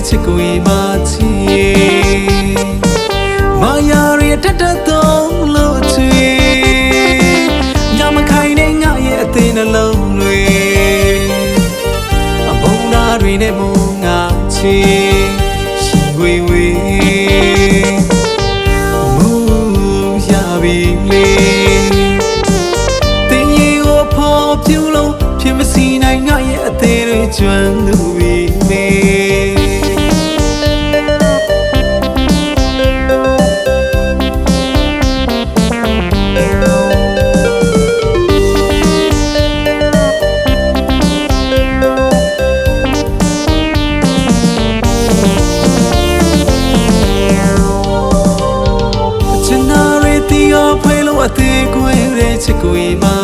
တဲ့ချစ်ကိုရင်မချီမာယာရီတတ်တတ်တော့လို့ချီညမခိုင်တဲ့ငါရဲ့အသေးနှလုံးတွေအဘုံသားတွေနဲ့မုံငါချီရှိဝေဝေမူရပြီလေတင်ရီကိုဖော်ပြလို့ဖြစ်မစီ ရီတီယောဖွဲလို့အသေးကွယ်တဲ့ချစ်ကိုရင်မချီမာ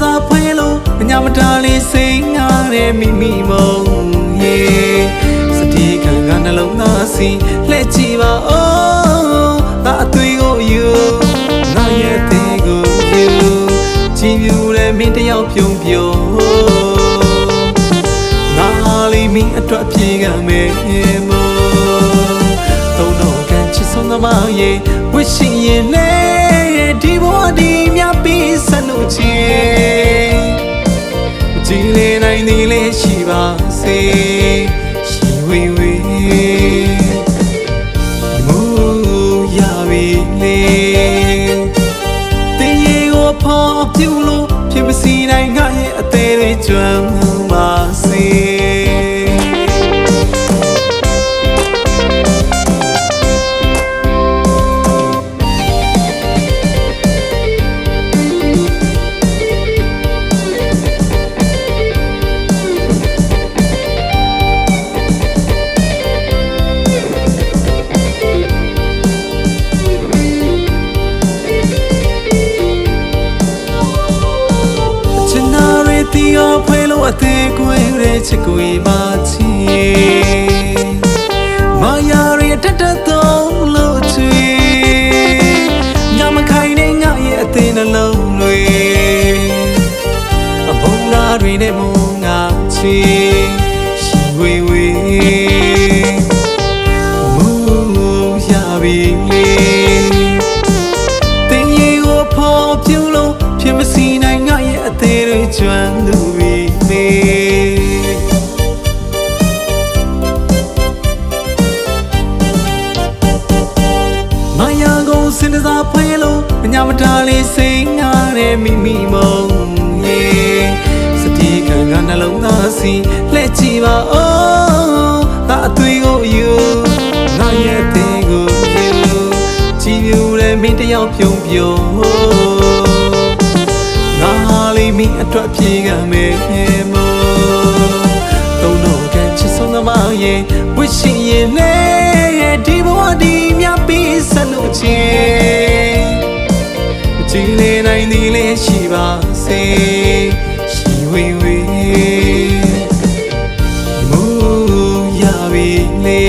ကိုစင်တစားဖွဲလို့ညမတားလေးစိတ်ငါတဲ့မိမိမုံရေစတိခံကနှလုံးသားစီလှည့်ကြည့်ပါဦးငါအသွေးကိုယူငါရဲ့အသေးကိုယူကြည်ပြူတဲ့မင်းတယောက်ပြုံးပြုံးငါလေးမင်းအတွက်ပြေကမယ်မို့သုံးတော့ကန်ချစ်ဆုံးသမားရဲ့ဝစ်ရှိရင်လေဒီဘဝဒီမြပြီးဆန်လို့ချင် ကြည်လေနိုင်သည်လေးရှိပါစေ ရီတီယောဖွဲလို့အသေးကွယ်တဲ့ချစ်ကိုရင်မချီမာယာရီတတ်တတ်တော့လို့ချီညမခိုင်တဲ့ငါရဲ့အသေးနှလုံးတွေအဘုံသားတွေနဲ့မုံငါချီ စင်တစားဖွဲလို့ညမတားလေးစိတ်ငါတဲ့မိမိမုံရေစတိခံကနှလုံးသားစီလှည့်ကြည့်ပါဦးငါအသွေးကိုယူငါရဲ့အသေးကိုယူကြည်ပြူတဲ့မင်းတယောက်ပြုံးပြုံးငါလေးမင်းအတွက်ပြေကမယ်မို့ လည်နိုင်သည်လည်းရှိပါစေရှိဝေဝေမူရပြီလေ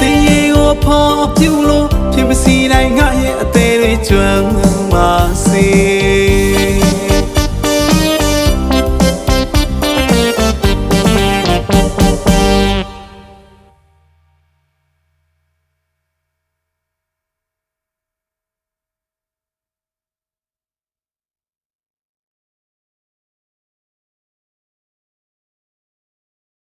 တင်းရေကိုဖော်ပြလို့ဖြစ်ပါစီတိုင်းငါရဲ့အသေးလေးကျွမ်းပါစေ